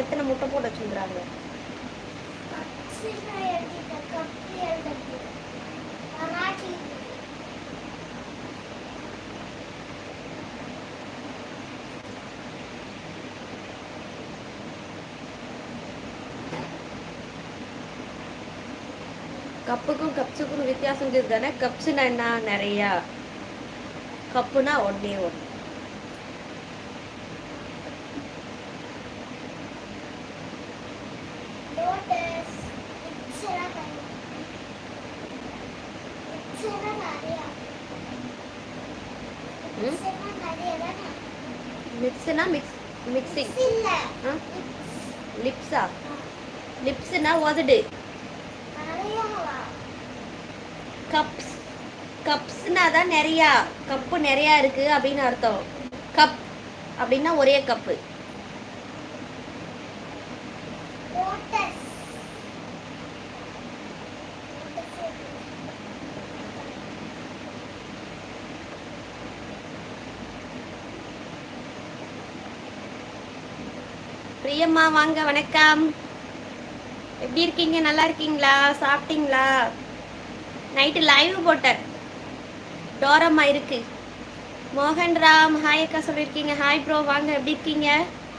எத்தனை முட்டை போட்டு வச்சுருக்குறாங்க? கப்புக்கும் கப்ஸுக்கும் வித்தியாசம் தானே கப்ஸுனா என்ன? நிறையா. கப்புனா ஒன்னே ஒன்று மிக்ஸ்னா மிக்ஸ் மிக்சிங் லிப்ஸா லிப்ஸ்னா உதடு. கப்ஸ் கப்ஸ்னா தான் நிறையா. கப்பு நிறையா இருக்கு அப்படின்னு அர்த்தம். கப் அப்படின்னா ஒரே கப்பு பிரியம்மா வாங்க வணக்கம். எப்படி இருக்கீங்க? நல்லா இருக்கீங்களா? சாப்பிட்டீங்களா? நைட்டு லைவ் போட்டேன். டோரம்மா இருக்கு. மோகன் ராம் ஹாய் அக்கா சொல்லியிருக்கீங்க. ஹாய் ப்ரோ வாங்க எப்படி இருக்கீங்க?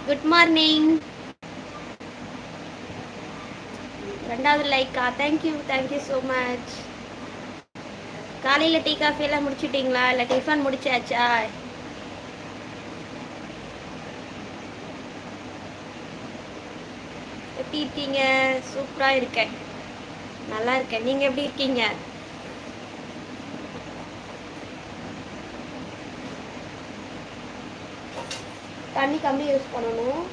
குட் மார்னிங் ரெண்டாவது Lyca thank you thank you so much காலையில் டீ காஃபி எல்லாம் முடிச்சிட்டிங்களா? இல்லை டிஃபன் முடிச்சாச்சா? எப்படி இருக்கீங்க? சூப்பராக இருக்கேன். நல்லா இருக்கேன். நீங்கள் எப்படி இருக்கீங்க? தண்ணி கம்மி யூஸ் பண்ணணும்.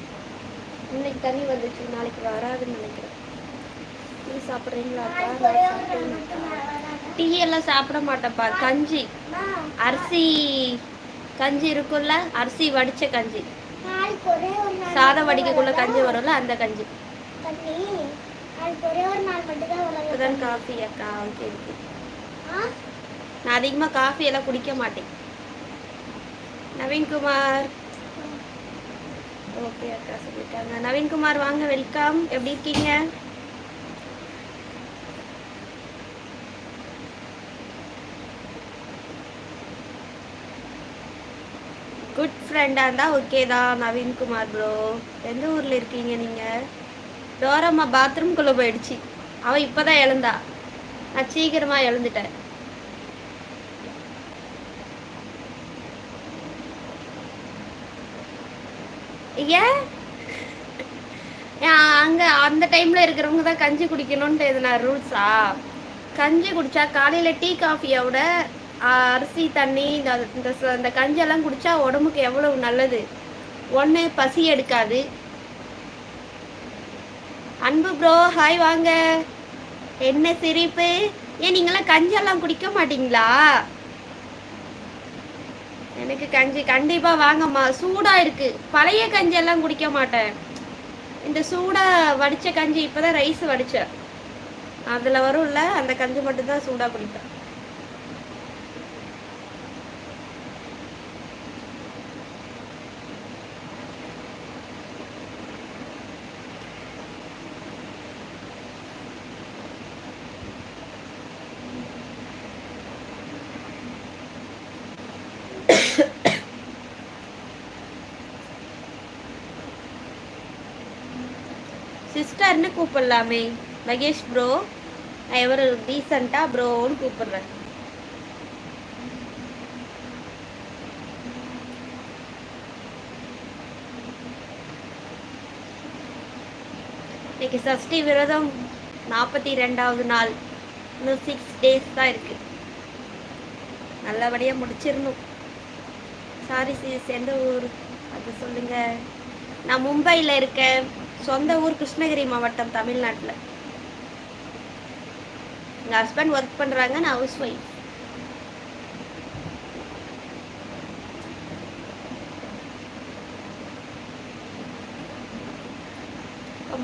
இன்னைக்கு தண்ணி வந்துச்சு. நாளைக்கு வராதுன்னு நினைக்கிறேன். டீ சாப்பிட்றீங்களா டீ எல்லாம் சாப்பிட மாட்டேன்ப்பா. கஞ்சி. அரிசி கஞ்சி இருக்கும்ல? அரிசி வடிச்ச கஞ்சி. சாதம் வடிக்கக்குள்ள கஞ்சி வரும்ல? அந்த கஞ்சி. இப்போதான் காஃபி அக்கா ஓகே ஓகே நான் அதிகமாக காஃபி எல்லாம் குடிக்க மாட்டேன். நவீன்குமார். ஓகே அக்கா சொல்லியிருக்காங்க நவீன்குமார் வாங்க வெல்கம் எப்படி இருக்கீங்க? குட் ஃப்ரெண்டாக இருந்தால் ஓகே தான் நவீன்குமார் ப்ரோ எந்த ஊரில் இருக்கீங்க நீங்கள் டோரம்மா பாத்ரூம்குள்ளே போயிடுச்சு. அவள் இப்போ தான் எழுந்தா. நான் சீக்கிரமாக எழுந்துட்டேன். ஏன் அங்கே அந்த டைமில் இருக்கிறவங்க தான் கஞ்சி குடிக்கணும்னு எதுனா ரூல்ஸா? கஞ்சி குடித்தா காலையில் டீ காஃபியோட அரிசி தண்ணி இந்த இந்த ச- இந்த கஞ்செல்லாம் குடித்தா உடம்புக்கு எவ்வளவு நல்லது? ஒன்று பசி எடுக்காது. அன்பு ப்ரோ ஹாய் வாங்க. என்ன சிரிப்பு? ஏன் நீங்களாம் கஞ்செல்லாம் குடிக்க மாட்டீங்களா? எனக்கு கஞ்சி கண்டிப்பா வாங்கம்மா. சூடா இருக்கு. பழைய கஞ்செல்லாம் குடிக்க மாட்டேன். இந்த சூடா வடிச்ச கஞ்சி இப்பதான் ரைஸ் வடிச்சேன். அதுல வரும்ல அந்த கஞ்சி மட்டும்தான் சூடா குடிப்பேன் சிஸ்டர்னு கூப்பிடலாமே. மகேஷ் ப்ரோ நான் எவர் டீசெண்டா ப்ரோன்னு கூப்பிடுறேன். இன்னைக்கு சஷ்டி விரதம் நாற்பத்தி ரெண்டாவது நாள். இன்னும் சிக்ஸ் டேஸ் தான் இருக்கு. நல்லபடியாக முடிச்சிடணும் சாரி சிஸ் எந்த ஊர்? அது சொல்லுங்க. நான் மும்பையில் இருக்கேன். சொந்த ஊர் கிருஷ்ணகிரி மாவட்டம் தமிழ்நாட்டில். எங்கள் ஹஸ்பண்ட் ஒர்க் பண்ணுறாங்க நான் ஹவுஸ் ஒய்ஃப்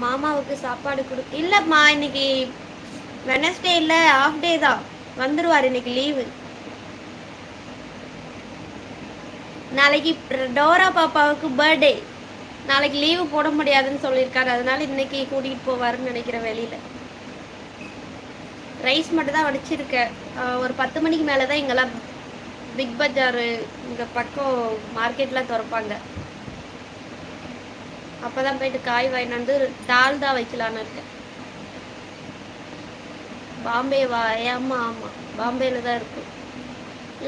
மாமாவுக்கு சாப்பாடு கொடு இல்லைம்மா இன்னைக்கு வெனஸ்டே இல்லை ஆஃப் டே தான். வந்துடுவார் இன்னைக்கு லீவு நாளைக்கு டோரா பாப்பாவுக்கு பர்த்டே நாளைக்கு லீவு போட முடியாதுன்னு சொல்லியிருக்காரு. அதனால இன்னைக்கு கூட்டிகிட்டு போவாருன்னு நினைக்கிறேன் வெளியில் ரைஸ் மட்டும் தான் வடிச்சிருக்கேன் ஒரு பத்து மணிக்கு மேலே தான் இங்கெல்லாம் பிக் பஜாரு இங்கே பக்கம் மார்க்கெட்லாம் திறப்பாங்க. அப்போ தான் போயிட்டு காய் வாங்கிட்டு வந்து தால் தான் வைக்கலான்னு இருக்கேன். பாம்பே வா ஏமா ஆமாம் பாம்பேயில் தான் இருக்கும்.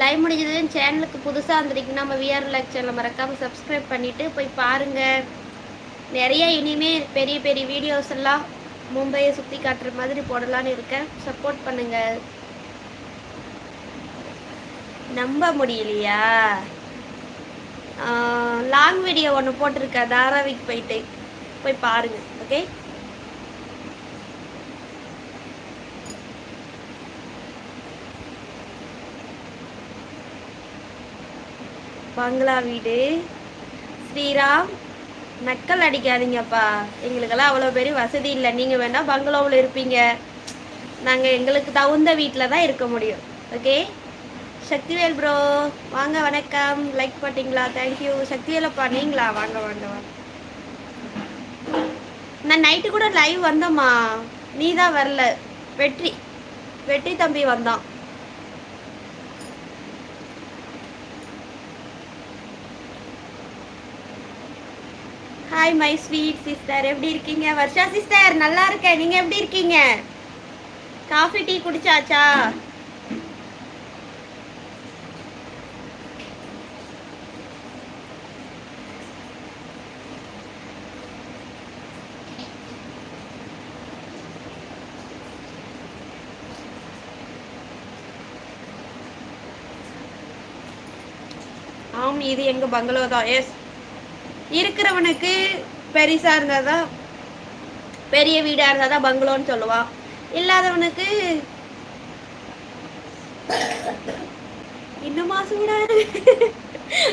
லைவ் முடிஞ்சது சேனலுக்கு புதுசாக வந்திருக்கீங்கன்னா நம்ம விஆர் லைக் சேனலை மறக்காமல் சப்ஸ்கிரைப் பண்ணிவிட்டு போய் பாருங்கள் நிறைய இனிமேல் பெரிய பெரிய வீடியோஸ் எல்லாம் மும்பையை சுற்றி காட்டுற மாதிரி போடலான்னு இருக்கேன். சப்போர்ட் பண்ணுங்கள் நம்ப முடியலையா? லாங் வீடியோ ஒன்று போட்டிருக்கேன். தாராவிக்கு போயிட்டு போய் பாருங்கள் ஓகே பங்களா வீடு. ஸ்ரீராம் நக்கல் அடிக்காதீங்கப்பா. எங்களுக்கெல்லாம் அவ்வளோ பெரிய வசதி இல்லை. நீங்கள் வேணால் பங்களாவில் இருப்பீங்க. நாங்கள் எங்களுக்கு தகுந்த வீட்டில் தான் இருக்க முடியும். ஓகே? சக்திவேல் ப்ரோ வாங்க வணக்கம். லைக் பண்ணிட்டீங்களா தேங்க்யூ சக்திவேலப்பா நீங்களா? வாங்க வாங்க வாங்க. நான் நைட்டு கூட லைவ் வந்தோம்மா. நீ தான் வரல. வெற்றி. வெற்றி தம்பி வந்தான். ஹாய் மை ஸ்வீட் சிஸ்டர் எப்படி இருக்கீங்க? வர்ஷா சிஸ்டர் நல்லா இருக்கேன். நீங்க எப்படி இருக்கீங்க? காஃபி டீ குடிச்சாச்சா? ஆம் இது எங்க பங்களோ தான். எஸ் இருக்கிறவனுக்கு பெருசா இருந்தாதான் பெரிய வீடா இருந்தாதான் பங்களோன்னு சொல்லுவான் இல்லாதவனுக்கு இன்னுமா சூடா இருக்கு?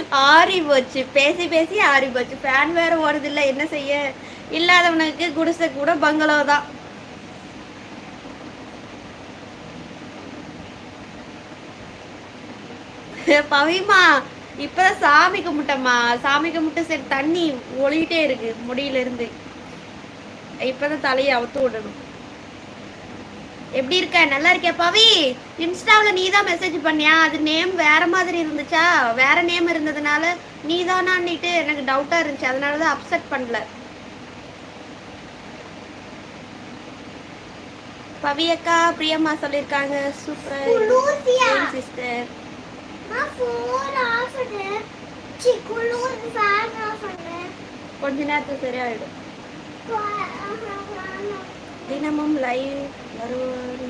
ஆறி போச்சு. பேசி பேசி ஆறி போச்சு. ஃபேன் வேற ஓடுது என்ன செய்ய? இல்லாதவனுக்கு குடிசை கூட பங்களோ தான். பவிமா இப்பதான் சாமி கும்பிட்டம்மா. சாமி கும்பிட்டு சரி தண்ணி ஒளிகிட்டே இருக்கு முடியில இருந்து இப்பதான் தலையை அவுத்து விடணும். எப்படி இருக்க? நல்லா இருக்கியா பவி? இன்ஸ்டாவில் நீ தான் மெசேஜ் பண்ணியா? அது நேம் வேற மாதிரி இருந்துச்சா? வேற நேம் இருந்ததுனால நீ தானான்னுட்டு எனக்கு டவுட்டா இருந்துச்சு. அதனால தான் அப்செட் பண்ணல. பவி அக்கா பிரியம்மா சொல்லியிருக்காங்க. சூப்பர். சிஸ்டர் கொஞ்ச நேரத்துக்கு சரியாயிடும். தினமும் லைவ் வருவாரு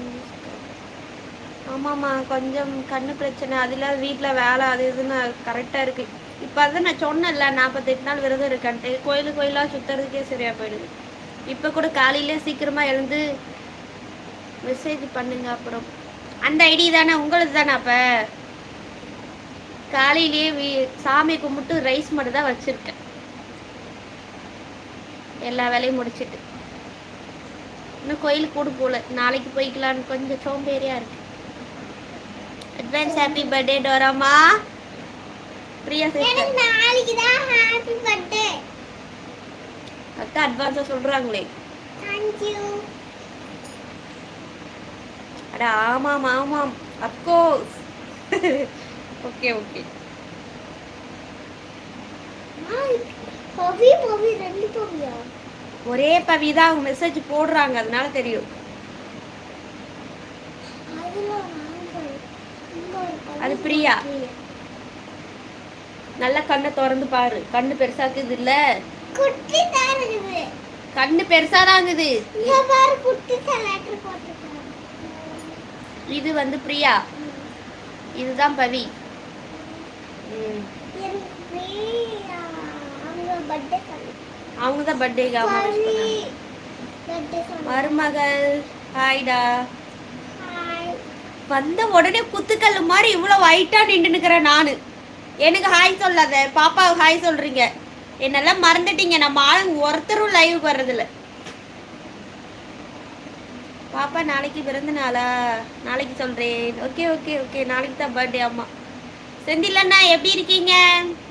ஆமாம்மா கொஞ்சம் கண்ணு பிரச்சனை அதில் வீட்டில் வேலை அது இதுன்னு கரெக்டாக இருக்கு இப்போ அதான் நான் சொன்னேன்ல நாற்பத்தெட்டு நாள் விரதம் இருக்கன்ட்டு கோயிலு கோயிலாக சுற்றுறதுக்கே சரியாக போயிடுது இப்போ கூட காலையிலே சீக்கிரமாக எழுந்து மெசேஜ் பண்ணுங்க அப்புறம் அந்த ஐடி தானே உங்களது தானே அப்போ காலையிலேயே வீ சாமி கும்பிட்டு ரைஸ் மட்டும் தான் வச்சுருக்கேன். எல்லா வேலையும் முடிச்சிட்டு. இன்னும் கோயிலுக்கு கூட போகல. நாளைக்கு போய்க்கலான்னு கொஞ்சம் சோம்பேறியா இருக்கு. அட்வான்ஸ் ஹாப்பி பர்த்டே டோராமா. பிரியா சிஸ்டர் நாளைக்கு தான் happy birthday. அக்கா அட்வான்ஸா சொல்றாங்களே. You. அட ஆமாம் ஆமாம். Of course okay okay? ஒரே பவி தான் அவங்க மெசேஜ் போடுறாங்க அதனால தெரியும் அது பிரியா. நல்லா கண்ணை திறந்து பாரு கண்ணு பெருசாக்குது இல்ல குட்டி தான் இருக்குது. கண்ணு பெருசாதாங்குது இங்க பாரு, குட்டி தான் போட்டிருக்காங்க. இது வந்து பிரியா இதுதான் பவி. அவங்க தான் பர்த்டேக்கு அவங்க மருமகள் ஹாய்டா வந்த உடனே குத்துக்கல் மாதிரி இவ்வளோ வைட்டா நின்று நிற்கிறேன் நான். எனக்கு ஹாய் சொல்லாத. பாப்பாவுக்கு ஹாய் சொல்றீங்க. என்னெல்லாம் மறந்துட்டீங்க. நம்ம ஆளுங்க ஒருத்தரும் லைவ் வர்றதில்ல. பாப்பா நாளைக்கு பிறந்த நாளா? நாளைக்கு சொல்றேன். ஓகே ஓகே ஓகே நாளைக்கு தான் பர்த்டே அம்மா. செந்திலண்ணா எப்படி இருக்கீங்க?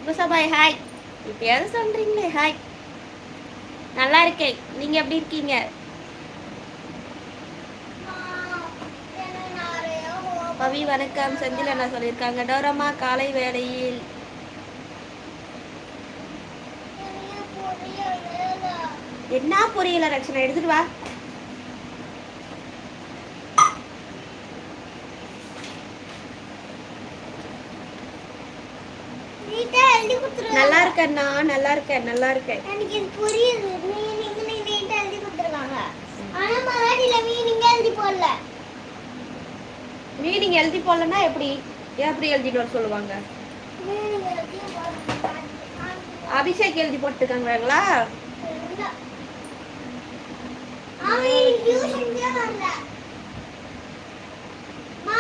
குசபாய் ஹாய் இப்பயாவது சொல்றீங்களே ஹாய் நல்லா இருக்கேன். நீங்க எப்படி இருக்கீங்க? பவி வணக்கம். செந்தில் அண்ணா சொல்லியிருக்காங்க. டோரமா காலை வேளையில். என்ன புரியல ரக்ஷனா எடுத்துட்டு வா நீட்டா எழுதி கொடுத்துருவாங்க. நல்லா இருக்கேண்ணா நல்லா இருக்கேன் நல்லா இருக்கேன். எனக்கு இது புரியுது. மீனிங் நீட்டா எழுதி கொடுத்துருக்காங்க ஆனா மராட்டில மீனிங் எழுதி போடல. மீனிங் எழுதி போடலன்னா எப்படி? எப்படி எழுதிட்டு வர சொல்லுவாங்க? அபிஷேக் எழுதி போட்டுருக்காங்களா அவன் டியூஷனுக்கே வரல. மா,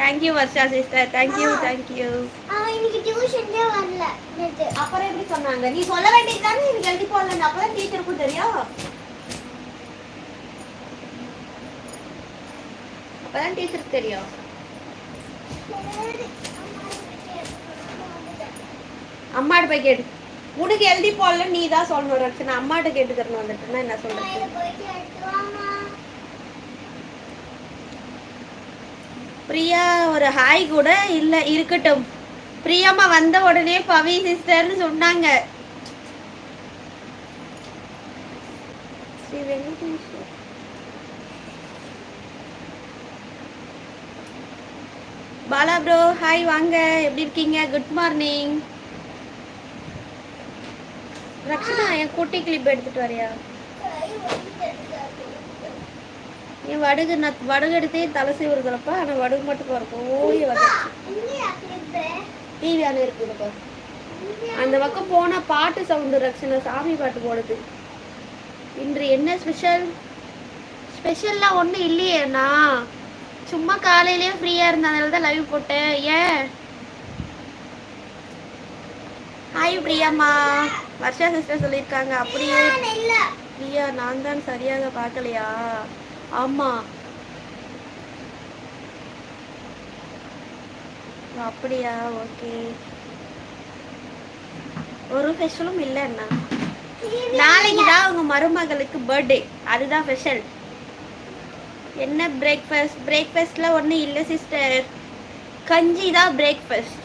thank you Varsha sister thank you thank you அவன் இன்னைக்கு டியூஷனுக்கே வரல. நேத்து. அப்புறம் எப்படி சொன்னாங்க? நீ சொல்ல வேண்டியது தானே? எனக்கு எழுதி போடல அப்பதான் டீச்சருக்கும் தெரியும். அப்பதான் டீச்சருக்கு தெரியும். அம்மாட்ட போய் கேட்டு. உனக்கு எழுதி போடல நீ தான் சொல்லணும் ரக்ஷனா அம்மாட்ட கேட்டுக்கிறணும் வந்துட்டுன்னா என்ன சொல்றது இதை போயிட்டு எடுத்து வாம்மா. பிரியா ஒரு ஹாய் கூட இல்ல இருக்கட்டும். பிரியம்மா வந்த உடனே பவி சிஸ்டர்னு சொன்னாங்க. ஸ்ரீ வெங்கடேஸ்வர். பாலா ப்ரோ ஹாய் வாங்க. எப்படி இருக்கீங்க? குட் மார்னிங் ரக்ஷனா என் குட்டி கிளிப் எடுத்துட்டு வரியா? என் வடுகு நான் வடுகு எடுத்தே தலை செய்வதுலப்பா ஆனால் வடுகு மட்டும் பாருக்கும் ஓய் டிவி அங்கே இருக்குதுப்பா அந்த பக்கம் போனால் பாட்டு சவுண்டு ரக்ஷனா சாமி பாட்டு போடுது. இன்று என்ன ஸ்பெஷல் ஸ்பெஷல்லாம் ஒன்றும் இல்லையேண்ணா சும்மா காலையிலேயே ஃப்ரீயாக இருந்ததுனால தான் லைவ் போட்டேன். ஏன்? ஹாய் பிரியாம்மா. வர்ஷா சிஸ்டர் சொல்லியிருக்காங்க. அப்படியே. பிரியா நான் தான் சரியாக பார்க்கலையா? ஆமா. அப்படியா? ஓகே. ஒரு ஃபெஸ்டிவலும் இல்லைண்ணா நாளைக்கு தான் உங்க மருமகளுக்கு பர்த்டே அதுதான் ஸ்பெஷல் என்ன பிரேக்ஃபாஸ்ட் பிரேக்ஃபாஸ்ட்ல ஒன்றும் இல்லை சிஸ்டர் கஞ்சி தான் பிரேக்ஃபாஸ்ட்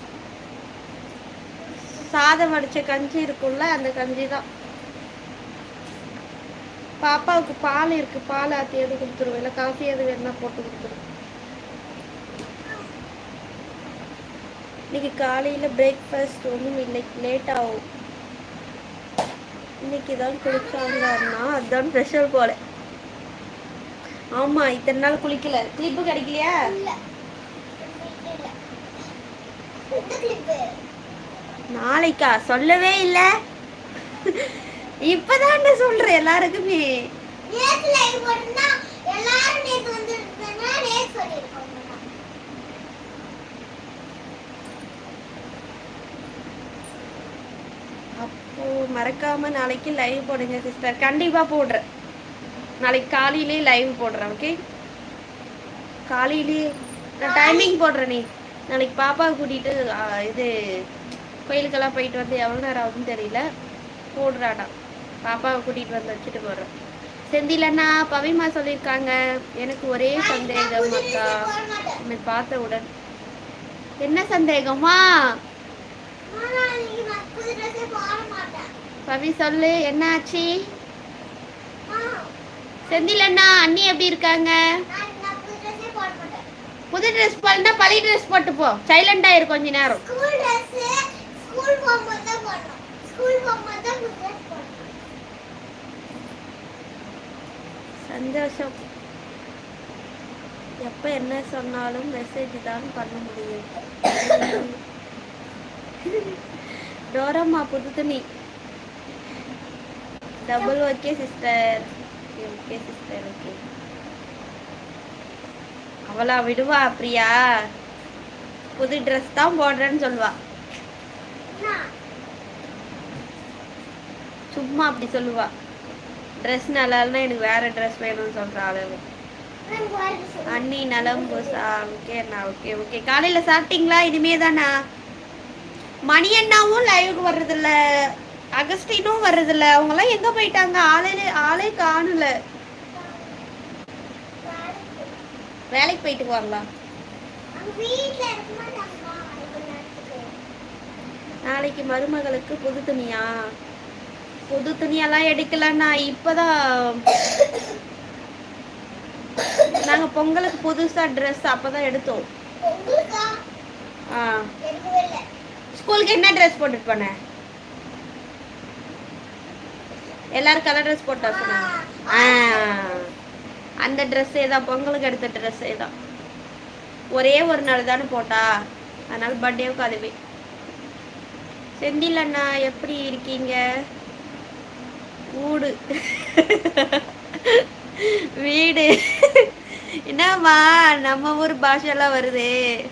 சாதம் வடிச்ச கஞ்சி இருக்கும்ல அந்த கஞ்சி தான். பாப்பாவுக்கு பால் இருக்கு பால் ஆத்தி எது கொடுத்துருவோம்? இல்லை காஃபி எது வேணா போட்டு கொடுத்துருவோம். இன்னைக்கு காலையில பிரேக்ஃபாஸ்ட் ஒன்றும் இல்லை லேட் ஆகும். இன்னைக்கு தான் குளிச்சாங்கன்னா அதுதான் ஸ்பெஷல் போல. ஆமா இத்தனை நாள் குளிக்கல. கிளிப்பு கிடைக்கலையா. நாளைக்கா? சொல்லவே இல்ல. இப்பதான் சொல்றேன் எல்லாருக்குமே. அப்போ மறக்காம நாளைக்கு லைவ் போடுங்க சிஸ்டர் கண்டிப்பா போடுறேன். நாளைக்கு காலையிலே லைவ் போடுறேன் ஓகே காலையிலே நான் டைமிங் போடுறேன் நீ. நாளைக்கு பாப்பாவை கூட்டிட்டு இது கோயிலுக்கெல்லாம் போயிட்டு வந்து எவ்வளோ நேரம் ஆகுதுன்னு தெரியல. போடுறாடா. பாப்பாவை கூட்டிகிட்டு வந்து வச்சுட்டு போகிறோம் செந்திலண்ணா பவிமா சொல்லியிருக்காங்க. எனக்கு ஒரே சந்தேகம் அக்கா. போட பார்த்த உன்னை பார்த்தவுடன் என்ன சந்தேகமா? பவி சொல்லு. என்னாச்சு? செந்திலண்ணா செந்தில் அண்ணா அண்ணி எப்படி இருக்காங்க? புது புது ட்ரெஸ் போடனா பழைய ட்ரெஸ் போட்டு போ. சைலண்டா இரு கொஞ்ச நேரம். சந்தோஷம். எப்ப என்ன சொன்னாலும் மெசேஜ் தான் பண்ண முடியும். டோரம்மா புது துணி. Double okay sister okay sister okay அவளா விடுவா பிரியா? புது ட்ரெஸ் தான் போடுறேன்னு சொல்லுவா? சும்மா அப்படி சொல்லுவா. ட்ரெஸ் நல்லா இல்லைன்னா எனக்கு வேற ட்ரெஸ் வேணும்னு சொல்ற அளவு அண்ணி நலம் பூசா ஓகே அண்ணா ஓகே ஓகே காலையில சாப்பிட்டீங்களா? இனிமே தானா மணி அண்ணாவும் லைவுக்கு வர்றதில்ல. அகஸ்டினும் வர்றதில்ல. அவங்கெல்லாம் எங்க போயிட்டாங்க? ஆளே ஆளே காணல. வேலைக்கு போயிட்டு வரலாம் நாளைக்கு மருமகளுக்கு புது துணியா? புது துணியெல்லாம் எடுக்கலன்னா இப்பதான் நாங்க பொங்கலுக்கு புதுசா ட்ரெஸ் அப்பதான் எடுத்தோம். ஆ. ஸ்கூலுக்கு என்ன ட்ரெஸ் போட்டுட்டு போன? எல்லாரும் கலர் ட்ரெஸ் போட்டா சொன்னாங்க. ஆ. அந்த ட்ரெஸ்ஸே தான் பொங்கலுக்கு எடுத்த ட்ரெஸ்ஸே தான். ஒரே ஒரு நாள் தானே போட்டா. அதனால பர்த்டேவுக்கு அதுவே. செந்தில் அண்ணா எப்படி இருக்கீங்க? கூடு. வீடு. என்னம்மா நம்ம ஊர் பாஷெல்லாம் வருது.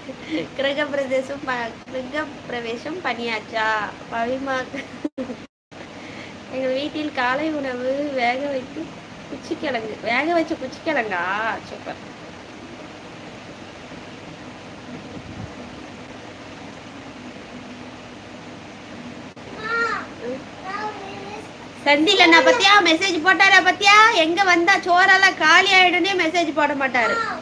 கிரக பிரதேசம் ப- கிரக பிரவேசம் பண்ணியாச்சா? பவிமா எங்கள் வீட்டில் காலை உணவு வேக வைத்து குச்சிக்கிழங்கு. வேக வச்ச குச்சிக்கிழங்கா? சூப்பர் அம்மா, நான் ஒரு செந்தில் அண்ணா பத்தியா? மெசேஜ் போட்டாரா பத்தியா? எங்க வந்தா சோறெல்லாம் காலி ஆயிடுனே மெசேஜ் போட மாட்டாரு. நான்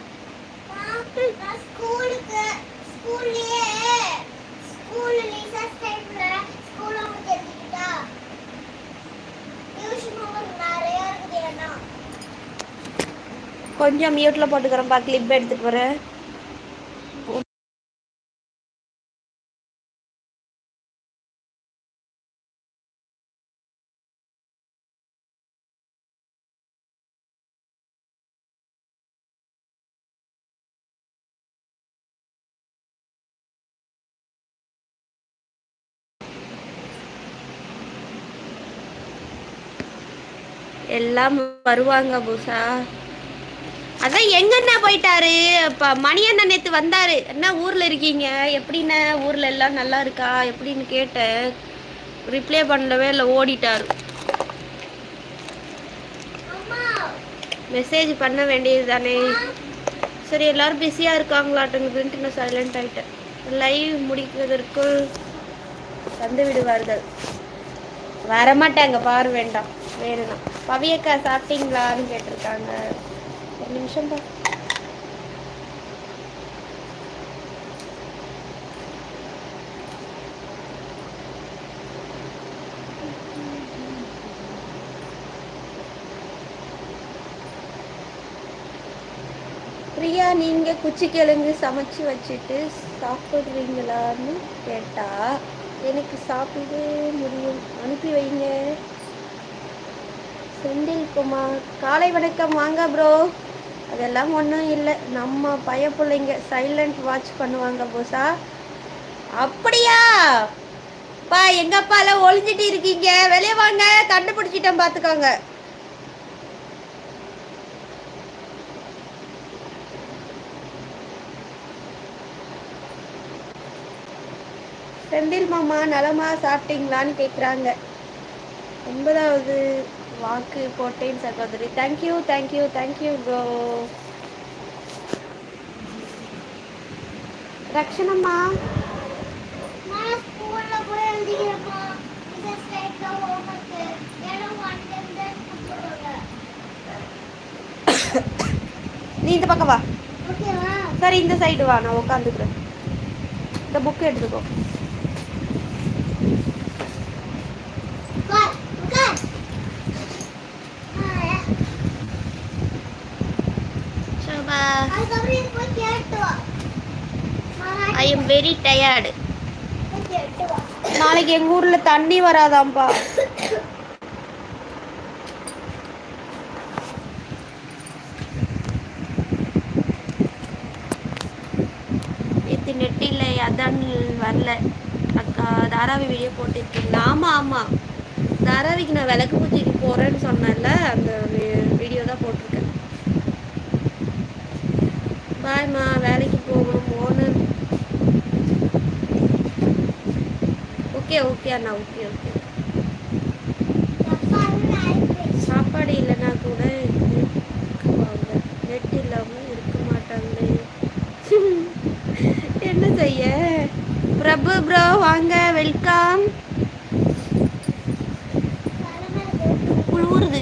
கொஞ்சம் மியூட்ல போட்டுக்கிறேன்ப்பா கிளிப் எடுத்துட்டு வரேன் எல்லாம் வருவாங்க பூசா. அதான் எங்கண்ணா போயிட்டாரு? இப்ப மணி அண்ணன் வந்தாரு. என்ன ஊர்ல இருக்கீங்க? எப்படிண்ணே ஊர்ல எல்லாம் நல்லா இருக்கா? எப்படின்னு கேட்டேன். ரிப்ளை பண்ணவே இல்லை ஓடிட்டாரு. மெசேஜ் பண்ண வேண்டியது தானே சரி எல்லாரும் பிஸியாக இருக்காங்களாட்டுங்குதுன்ட்டு நான் சைலண்ட் ஆயிட்டேன். லைவ் முடிக்கிறதற்குள் வந்து விடுவார்கள் வரமாட்டாங்க பாரு வேண்டாம். வேறு தான் பவியக்கா சாப்பிட்டீங்களான்னு கேட்டிருக்காங்க. ஒரு நிமிஷம் பா. பிரியா நீங்க குச்சிக்கிழங்கு சமைச்சு வச்சுட்டு சாப்பிடுறீங்களான்னு கேட்டா எனக்கு சாப்பிட முடியும். அனுப்பி வைங்க. செந்தில் குமார். காலை வணக்கம் வாங்க ப்ரோ அதெல்லாம் ஒன்றும் இல்லை. நம்ம பய பிள்ளைங்க சைலண்ட் வாட்ச் பண்ணுவாங்க போசா அப்படியா? பா எங்க அப்பா எல்லாம் ஒளிஞ்சிட்டு இருக்கீங்க. வெளியே வாங்க. கண்டுபிடிச்சிட்டேன் பார்த்துக்கோங்க செந்தில் மாமா நலமா சாப்பிட்டீங்களான்னு கேட்குறாங்க ஒன்பதாவது வாக்கு போட்டேன் சகோதரி. Thank you thank you thank you bro ரக்ஷனம்மா நீ இந்த பக்கம் வா. சரி இந்த சைடு வா. நான் உட்காந்துக்கிறேன் இந்த புக் எடுத்துக்கோ உட்கார் உட்கார் ஆ, சோபா அதுக்கப்புறம் இது போய் கேட்டு வா ஐ எம் வெரி டயர்டு நாளைக்கு எங்கள் ஊரில் தண்ணி வராதாம்ப்பா நேற்று நெட்டில் அதான் வரல. அக்கா தாராவி வீடியோ போட்டிருக்கீங்க ஆமாம் ஆமாம் தாராவிக்கு நான் விளக்கு பூஜைக்கு போகிறேன்னு சொன்னேன்ல அந்த பாய்மா வேலைக்கு போகணும். ஓனர் ஓகே ஓகே அண்ணா. ஓகே ஓகே சாப்பாடு இல்லைன்னா கூட இருக்குவாங்க நெட் இல்லாமல் இருக்க மாட்டாங்களே. என்ன செய்ய? பிரபு ப்ரோ வாங்க. வெல்கம் குளிருது.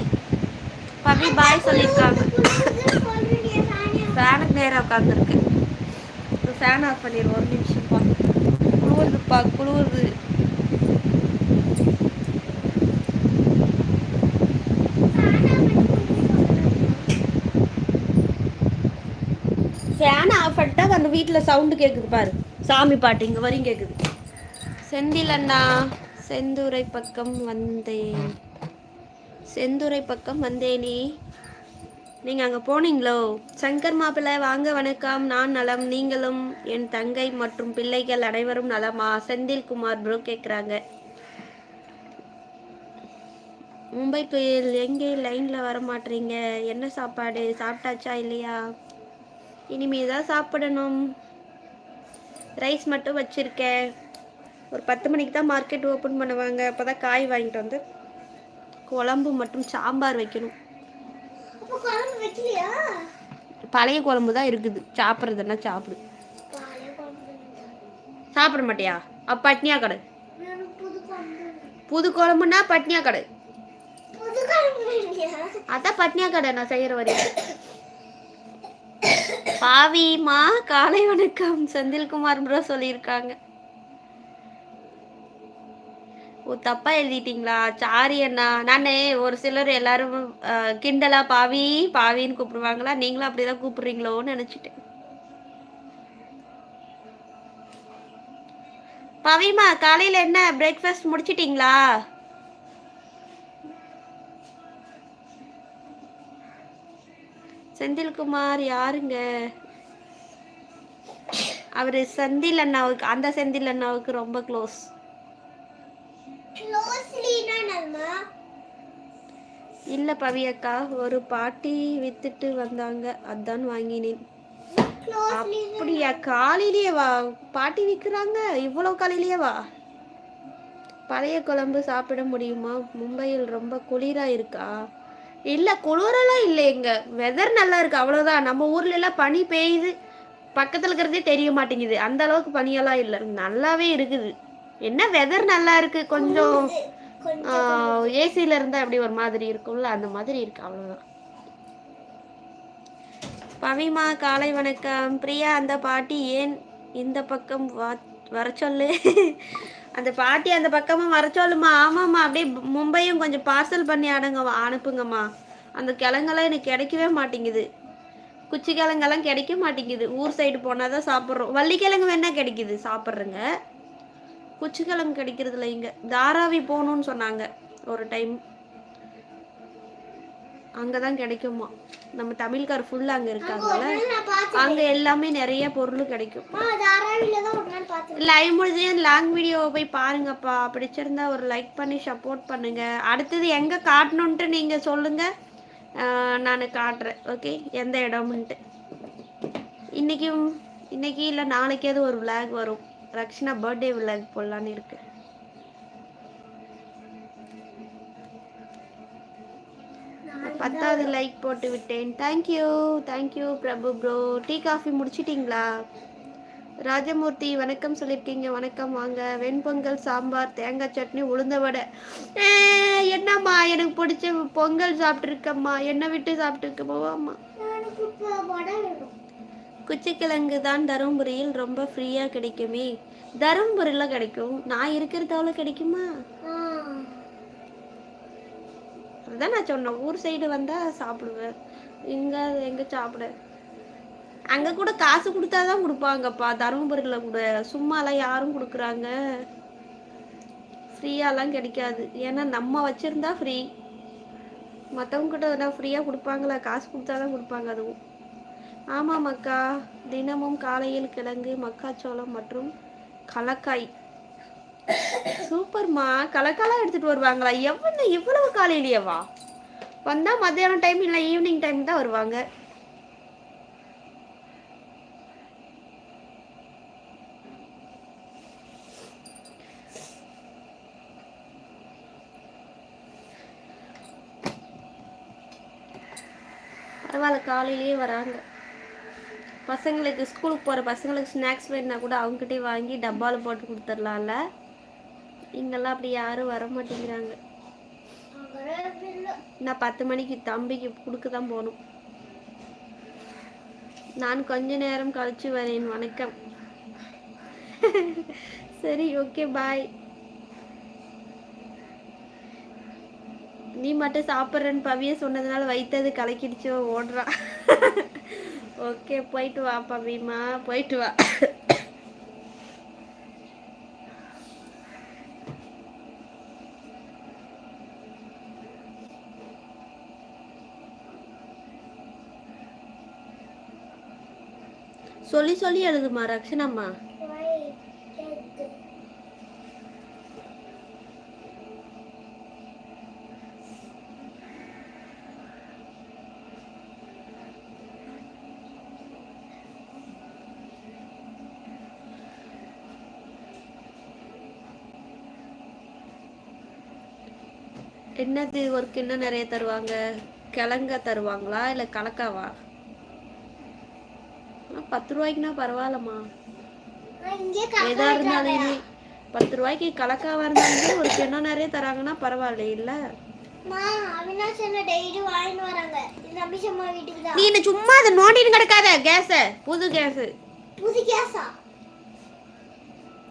பவி பாய் சொல்லியிருக்காங்க ஃபேனுக்கு நேராக உட்காந்துருக்கு ஃபேன் ஆஃப் பண்ணிடுவோம். ஒரு நிமிஷம்ப்பா குளிருதுப்பா குளிருது ஃபேன் ஆஃப் பண்ணிட்டா அந்த வீட்டில் சவுண்டு கேட்குது பாரு. சாமி பாட்டு இங்கே வரையும் கேட்குது செந்தில் அண்ணா செந்துரை பக்கம் வந்தேன். செந்துரை பக்கம் வந்தேனே. நீங்கள் அங்கே போனீங்களோ? சங்கர் மாப்பிள்ளை வாங்க வணக்கம். நான் நலம் நீங்களும் என் தங்கை மற்றும் பிள்ளைகள் அனைவரும் நலமா? செந்தில் குமார் ப்ரோ கேட்குறாங்க மும்பை புயல் எங்கே லைனில் வர மாட்டீங்க? என்ன சாப்பாடு? சாப்பிட்டாச்சா இல்லையா? இனிமே தான் சாப்பிடணும். ரைஸ் மட்டும் வச்சுருக்கேன். ஒரு பத்து மணிக்கு தான் மார்க்கெட் ஓப்பன் பண்ணுவாங்க. அப்போ தான் காய் வாங்கிட்டு வந்து குழம்பு மற்றும் சாம்பார் வைக்கணும். பழைய குழம்பு தான் இருக்குது. சாப்பிட்றதுன்னா சாப்பிடு. சாப்பிட மாட்டியா? அப்போ பட்னியா கடை. புது குழம்பு வேணும். புது குழம்புனா பட்னியா கடை. அதான் பட்னியா கடை நான் செய்கிற வரையும். பாவிமா காலை வணக்கம். செந்தில்குமார் ப்ரோ சொல்லியிருக்காங்க. ஓ தப்பா எழுதிட்டீங்களா? சாரி அண்ணா. நானே ஒரு சிலர் எல்லாரும் கிண்டலா பாவி பாவின்னு கூப்பிடுவாங்களா? நீங்களும் அப்படிதான் கூப்பிடுறீங்களோன்னு நினைச்சிட்டேன். பவிமா காலையில என்ன பிரேக்ஃபாஸ்ட் முடிச்சிட்டீங்களா? செந்தில்குமார் யாருங்க? அவரு செந்தில் அண்ணாவுக்கு அந்த செந்தில் அண்ணாவுக்கு ரொம்ப க்ளோஸ் இல்ல பவி அக்கா ஒரு பாட்டி வித்துட்டு வந்தாங்க. அதான் வாங்கினேன். அப்படியா? காலையிலேயே வா. பாட்டி விற்கிறாங்க இவ்வளோ காலையிலேயே வா. பழைய குழம்பு சாப்பிட முடியுமா? மும்பையில் ரொம்ப குளிரா இருக்கா? இல்ல குளிரெல்லாம் இல்லை இங்க. வெதர் நல்லா இருக்கு. அவ்வளவுதான். நம்ம ஊர்ல எல்லாம் பனி பெய்யுது. பக்கத்துல இருக்கிறதே தெரிய மாட்டேங்குது. அந்த அளவுக்கு பனியெல்லாம் இல்லை. நல்லாவே இருக்குது. என்ன வெதர் நல்லா இருக்கு? கொஞ்சம் ஏசில இருந்தா எப்படி ஒரு மாதிரி இருக்கும்ல? அந்த மாதிரி இருக்கு அவ்வளவுதான். பவிமா காலை வணக்கம். பிரியா அந்த பாட்டி ஏன் இந்த பக்கம் வா வர சொல்லு? அந்த பாட்டி அந்த பக்கமா வர சொல்லுமா? ஆமாம்மா அப்படியே மும்பையும் கொஞ்சம் பார்சல் பண்ணி அனுங்க அனுப்புங்கம்மா. அந்த கிழங்கெல்லாம் எனக்கு கிடைக்கவே மாட்டேங்குது. குச்சி கிழங்கெல்லாம் கிடைக்க மாட்டேங்குது. ஊர் சைடு போனால் தான் சாப்பிட்றோம். வள்ளிக்கிழங்கு வேணா கிடைக்குது. சாப்பிட்றேங்க. குச்சி கிழங்கு கிடைக்கிறது இல்லை இங்கே. தாராவி போகணும்னு சொன்னாங்க. ஒரு டைம் அங்கே தான் கிடைக்குமா? நம்ம தமிழ்கார் ஃபுல்லாக அங்கே இருக்காங்கல்ல? அங்கே எல்லாமே நிறைய பொருள் கிடைக்கும். லைவ் முடிஞ்சு லாங் வீடியோவை போய் பாருங்கப்பா. பிடிச்சிருந்தா ஒரு லைக் பண்ணி சப்போர்ட் பண்ணுங்க. அடுத்தது எங்கே காட்டணுன்ட்டு நீங்கள் சொல்லுங்க. நான் காட்டுறேன். ஓகே எந்த இடம்ன்ட்டு. இன்னைக்கும் இன்னைக்கு இல்லை நாளைக்கேது ஒரு விளாக் வரும். ரக்ஷனா பர்த்டே விளாக் போடலான்னு இருக்கு. பத்தாவது லைக் போட்டு விட்டேன். Thank you thank you Prabhu bro tea coffee முடிச்சிட்டிங்களா? Rajamurthy வணக்கம் சொல்லியிருக்கீங்க. வணக்கம் வாங்க. வெண்பொங்கல் சாம்பார் தேங்காய் சட்னி உளுந்த வடை. என்னம்மா? எனக்கு பிடிச்ச பொங்கல் சாப்பிட்ருக்கம்மா என்னை விட்டு வடை வேணும். குச்சிக்கிழங்கு தான் தருமபுரியில் ரொம்ப ஃப்ரீயாக கிடைக்குமே. தருமபுரியில் கிடைக்கும். நான் இருக்கிறதால கிடைக்குமா. அதுதான் நான் சொன்னேன். ஊர் சைடு வந்தால் சாப்பிடுவேன். இங்கே எங்கே சாப்பிட? அங்கே கூட காசு கொடுத்தா தான் கொடுப்பாங்கப்பா. தருமபுரியில் கூட. சும்மாலாம் யாரும் கொடுக்குறாங்க. ஃப்ரீயாலாம் கிடைக்காது. ஏன்னா நம்ம வச்சுருந்தா ஃப்ரீ மற்றவங்க கிட்ட நான் ஃப்ரீயாக கொடுப்பாங்களா? காசு கொடுத்தா தான் கொடுப்பாங்க அதுவும். ஆமாம் மக்கா தினமும் காலையில் கிழங்கு மக்காச்சோளம் மற்றும் கலக்காய். சூப்பர்மா. கலக்காலாம் எடுத்துட்டு வருவாங்களா? எவ்வளோ இவ்வளவு காலையிலேயேவா? வந்தால் மத்தியானம் டைம் இல்லை ஈவினிங் டைம் தான் வருவாங்க. பரவாயில்ல காலையிலேயே வராங்க. பசங்களுக்கு ஸ்கூலுக்கு போகிற பசங்களுக்கு ஸ்நாக்ஸ் வேணுன்னா கூட அவங்ககிட்டயே வாங்கி டப்பாவில் போட்டு கொடுத்துர்லாம்ல இங்கெல்லாம் அப்படி யாரும் வர மாட்டேங்கிறாங்க. நான் பத்து மணிக்கு தம்பிக்கு கொடுக்க தான் போகணும். நான் கொஞ்ச நேரம் கழிச்சு வரேன் வணக்கம். சரி ஓகே பாய் நீ மட்டும் சாப்பிட்றேன்னு பவிய சொன்னதுனால வைத்தது கலக்கிடுச்சோ ஓடுறா. ஓகே போயிட்டு வா பீமா. போயிட்டு வா. சொல்லி சொல்லி எழுதுமா ரக்ஷனம்மா என்னது ஒர்க் என்ன நிறைய தருவாங்க? கிழங்க தருவாங்களா? இல்லை கலக்காவா? பத்து ரூபாய்க்குனா பரவாயில்லம்மா. எதா இருந்தாலுமே பத்து ரூபாய்க்கு கலக்காவா இருந்தாலுமே ஒரு கிண்ணம் நிறைய தராங்கன்னா பரவாயில்ல இல்ல? நீ என்ன சும்மா அதை நோண்டின்னு கிடக்காத கேஸ? புது கேஸ். புது கேஸா?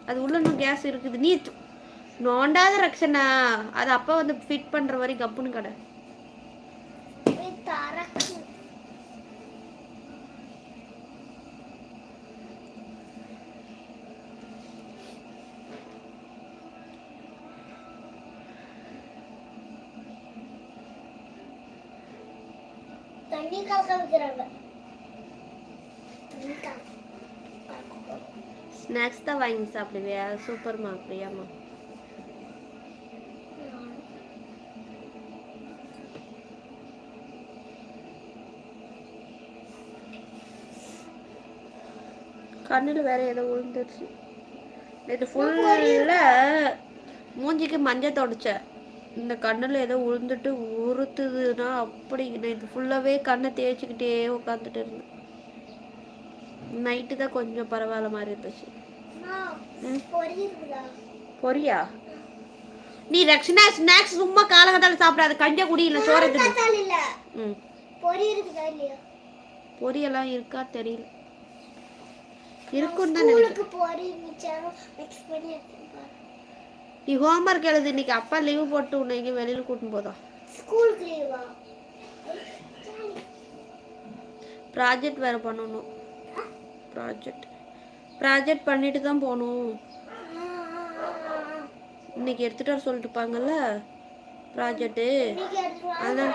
அது உள்ள இன்னும் கேஸ் இருக்குது. நீ நோண்டாத ரக்ஷனா? அது அப்பா வந்து ஃபிட் பண்ற வரைக்கும் கப்புன்னு கடை. தண்ணி கலக்க வைக்கிறாங்க. ஸ்நாக்ஸ் தான் வாங்கி சாப்பிடுவியா? சூப்பர்மா பிரியாமா? கண்ணில் வேற ஏதோ விழுந்துருச்சு. நேற்று ஃபுல்லாக மூஞ்சிக்கு மஞ்சள் தொடச்சேன். இந்த கண்ணில் ஏதோ விழுந்துட்டு உறுத்துதுன்னா அப்படி. நேற்று ஃபுல்லாகவே கண்ணை தேய்ச்சிக்கிட்டே உட்காந்துட்டு இருந்தேன். நைட்டு தான் கொஞ்சம் பரவாயில்ல மாதிரி இருந்துச்சு. பொரியா? நீ ரக்ஷனா ஸ்நாக்ஸ் சும்மா காலகத்தால சாப்பிடாத. கஞ்ச குடி இல்லை சோறு பொரியெல்லாம் இருக்கா தெரியல இருக்குன்னு தான் நினைக்கிறேன் ஸ்கூலுக்கு பொரி மிச்சம் மிக்ஸ் பண்ணி எடுத்துட்டு போறேன். நீ ஹோம்ஒர்க் எழுது இன்னைக்கு அப்பா லீவ் போட்டு உன்னை எங்கேயும் வெளியில் கூட்டின்னு போதா? ஸ்கூலுக்கு லீவா ப்ராஜெக்ட் வேற பண்ணணும். ப்ராஜெக்ட் ப்ராஜெக்ட் பண்ணிட்டு தான் போகணும். இன்னைக்கு எடுத்துட்டு வர சொல்லிட்டுப்பாங்கல்ல? ப்ராஜெக்ட்டு இன்னைக்கு எடுத்துட்டு வரலாம்.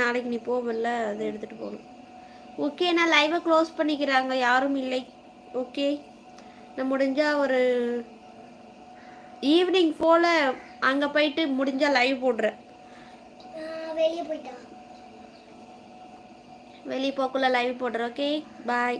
நாளைக்கு அதான் நீ போவல்ல அதை எடுத்துட்டு போகணும். ஓகே நான் லைவை க்ளோஸ் பண்ணிக்கிறாங்க. யாரும் இல்லை. ஓகே நான் முடிஞ்சா ஒரு ஈவினிங் போல் அங்கே போயிட்டு முடிஞ்சா லைவ் போடுறேன். வெளியே போயிட்டா வெளியே போக்குள்ள லைவ் போடுறேன். Okay bye